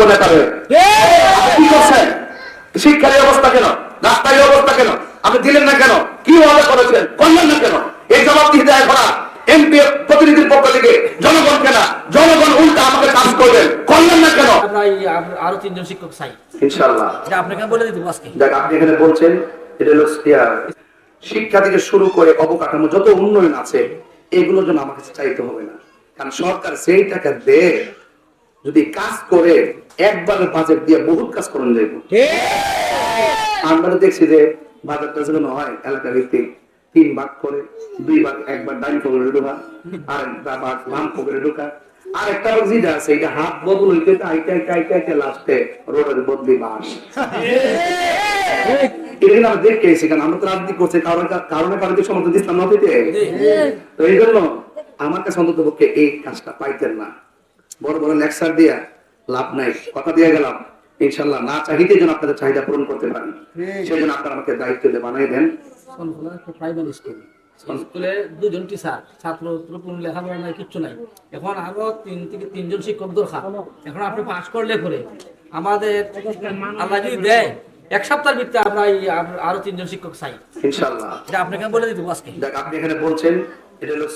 আপনি কি করছেন? শিক্ষার অবস্থা কেন? রাস্তার অবস্থা কেন? আপনি দিলেন না কেন? কি ওয়াদা করেছেন? করলেন না কেন? এই করা এমপি প্রতিনিধির পক্ষ থেকে জনগণ কেনা? জনগণ উল্টা আমাকে কাজ করবেন। করলেন না কেন? আরও তিনজন শিক্ষক চাই। এটা আপনাকে বলে দিতে আজকে। যাক আপনি এখানে বলছেন এটা হলো শিক্ষা থেকে শুরু করে অবকাঠামো যত উন্নয়ন আছে এগুলোর জন্য আমাকে চাইতে হবে না। কারণ সরকার সেই টাকা দেয় যদি কাজ করে একবারে বাজেট দিয়ে বহুত কাজ করুন যাইব। আমরা দেখছি যে বাজারটা যখন হয় এলাকা ভিত্তিক তিন ভাগ করে দুই ভাগ একবার ডাইন পকেটে ঢোকা আর একটা ভাগ বাম পকেটে ঢোকা। আর একটা ভাগ যেটা আছে এটা হাত বদল হইতে আইতে আইতে আইতে আইতে লাস্টে রোডের বদলি বাস এটা কিন্তু আমরা দেখতে এসেছি কারণ আমরা তো রাজনীতি করছি কারণ কারণে কারণে সমর্থন দিচ্ছিলাম না তো এই জন্য আমার কাছে অন্তত পক্ষে এই কাজটা পাইতেন না। বড় বড় লেকচার দিয়া লাভ নাই। কথা দিয়ে গেলাম ইনশাল্লাহ না চাহিতে যেন আপনাদের চাহিদা পূরণ করতে পারি। সেই জন্য আপনারা আমাকে দায়িত্ব দিয়ে বানিয়ে দেন। প্রাইমারি স্কুল স্কুলে দুজন টিচার ছাত্র ছাত্র কোনো লেখাপড়া নাই কিচ্ছু নাই। এখন আরও তিন থেকে তিনজন শিক্ষক দরকার। এখন আপনি পাস করলে আমাদের আল্লাহ যদি দেয় এক সপ্তাহের ভিতরে আমরা আরও তিনজন শিক্ষক চাই। ইনশাল্লাহ এটা আপনাকে বলে দিতে আজকে। আপনি এখানে বলছেন এটা হলো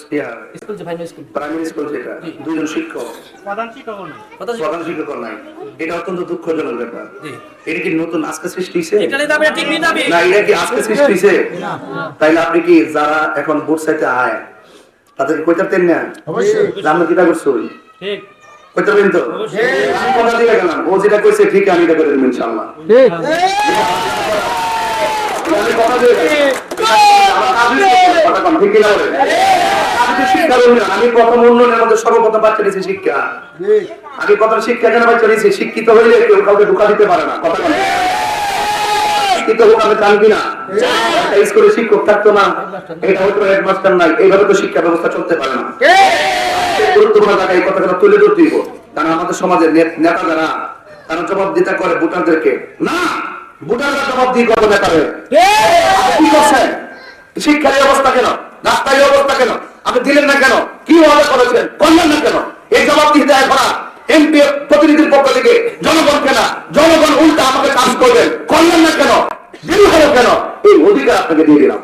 স্কুল যে প্রাইমারি স্কুল প্রাইমারি স্কুল যেটা। দুজন শিক্ষক। কথা প্রধান শিক্ষক নাই। এটা অত্যন্ত দুঃখজনক ব্যাপার। এটা কি নতুন আজকে সৃষ্টি হয়েছে? এটা নিয়ে দাবি। ঠিক নিয়ে না এটা কি আজকে সৃষ্টি হয়েছে? তাইলে আপনি কি যারা এখন ভোট চাইতে আয় তাদেরকে কইতারতেন না? অবশ্যই। আমরা কিটা করছ? ঠিক। কইতারবেন তো? আমি কথা দিয়ে গেলাম ও যেটা কইছে ঠিক আমি এটা করে দেবো ইনশাল্লাহ আমি কথা দিয়ে গেলাম। ঠিক। কিনা বলেন? উন্নয়ন, আমি প্রথম উন্নয়নের মধ্যে সর্বপ্রথম বাচ্চা নিয়েছি শিক্ষা। আমি প্রথম শিক্ষা কেন বাচ্চা নিয়েছি শিক্ষিত হইলে কেউ কাউকে ঢুকা দিতে পারে না কথা বলেন। শিক্ষিত হোক আমি চান কিনা? স্কুলে শিক্ষক থাকতো না এটা হয়তো হেডমাস্টার নাই এইভাবে তো শিক্ষা ব্যবস্থা চলতে পারে না। গুরুত্বপূর্ণ জায়গায় এই কথাটা তুলে ধরতে দিব কারণ আমাদের সমাজের নেতা যারা তারা জবাব করে ভোটারদেরকে। না ভোটাররা কি? করছেন? শিক্ষার অবস্থা কেন? রাস্তায় অবস্থা কেন? আপনি দিলেন না কেন? কি ওয়াদা করেছেন করলেন না কেন? এই জবাব দিতে হয় করা এমপি প্রতিনিধির পক্ষ থেকে জনগণ কেনা জনগণ উল্টা আমাকে কাজ করবেন। করলেন না কেন? দেরি হলো কেন? এই অধিকার আপনাকে দিয়ে দিলাম।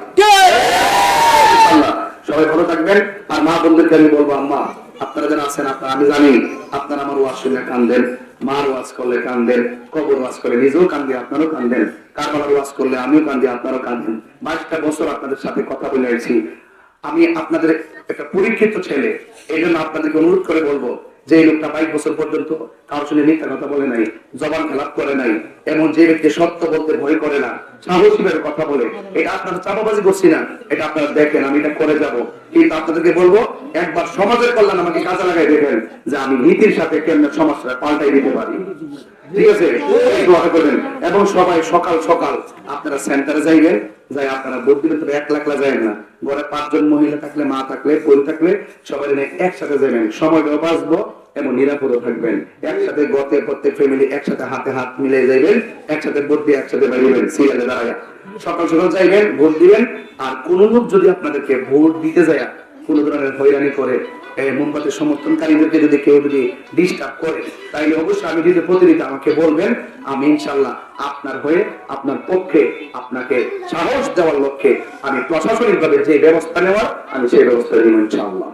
সবাই ভালো থাকবেন। আর মা বন্ধুকে আমি বলব আম্মা আপনারা যারা আছেন আপনারা আমি জানি আপনারা আমার ওয়াজ কান্দেন। মার ওয়াজ করলে কান্দেন কবর ওয়াজ করলে নিজেও কান্দে আপনারও কান্দেন। কারবালার ওয়াজ করলে আমিও কান্দি আপনারও কান্দেন। বাইশটা বছর আপনাদের সাথে কথা বলে আমি আপনাদের একটা পরীক্ষিত ছেলে এই জন্য আপনাদেরকে অনুরোধ করে বলব যে এই লোকটা বাইশ বছর পর্যন্ত কারোর সঙ্গে মিথ্যা কথা বলে নাই, জবান খেলাপ করে নাই, এমন যে ব্যক্তি সত্য বলতে ভয় করে না। সাহসী কথা বলে। এটা আপনারা চাপাবাজি করছি না। এটা আপনারা দেখেন, আমি এটা করে যাব। কিন্তু আপনাদেরকে বলব, একবার সমাজের কল্যাণ আমাকে কাজে লাগাই দেখেন যে আমি নীতির সাথে কেমন সমাজটা পাল্টাই দিতে পারি। ঠিক আছে? এবং সবাই সকাল সকাল আপনারা সেন্টারে যাইবেন, যাই আপনারা ভোট দিলে তবে এক লাখ যায় না। ঘরে পাঁচজন মহিলা থাকলে, মা থাকলে, বোন থাকলে সবাই নিয়ে একসাথে যাবেন সময়টাও বাঁচবো। এবং নিরাপদও থাকবেন। একসাথে গতে প্রত্যেক ফ্যামিলি একসাথে হাতে হাত মিলে যাইবেন, একসাথে ভোট দিয়ে একসাথে বেরিয়েবেন সিরিয়ালে দাঁড়ায়। সকাল সকাল যাইবেন ভোট দিবেন, আর কোন লোক যদি আপনাদেরকে ভোট দিতে যায়, কোন ধরনের হয়রানি করে মোমবাতির সমর্থনকারীদেরকে যদি কেউ যদি ডিস্টার্ব করে, তাইলে অবশ্যই আমি যদি প্রতিনিধি আমাকে বলবেন, আমি ইনশাল্লাহ আপনার হয়ে, আপনার পক্ষে আপনাকে সাহস দেওয়ার লক্ষ্যে আমি প্রশাসনিকভাবে যে ব্যবস্থা নেওয়ার, আমি সেই ব্যবস্থা নিব ইনশাল্লাহ।